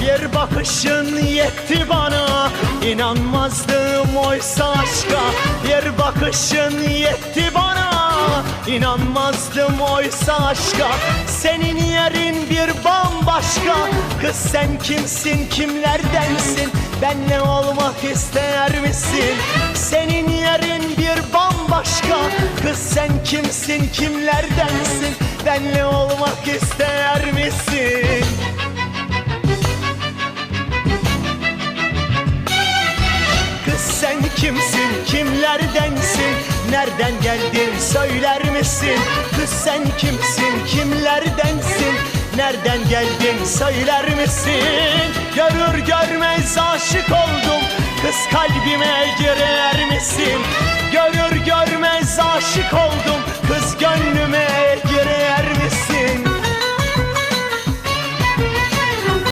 Bir bakışın yetti bana. İnanmazdım oysa aşka. Bir bakışın yetti bana. İnanmazdım oysa aşka. Senin yerin bir bambaşka. Kız sen kimsin kimlerdensin? Benle olmak ister misin? Senin yerin bir bambaşka. Kız sen kimsin kimlerdensin? Benle olmak ister kimsin, kimlerdensin? Nereden geldin? Söyler misin? Kız sen kimsin, kimlerdensin? Nereden geldin? Söyler misin? Görür görmez aşık oldum. Kız kalbime girer misin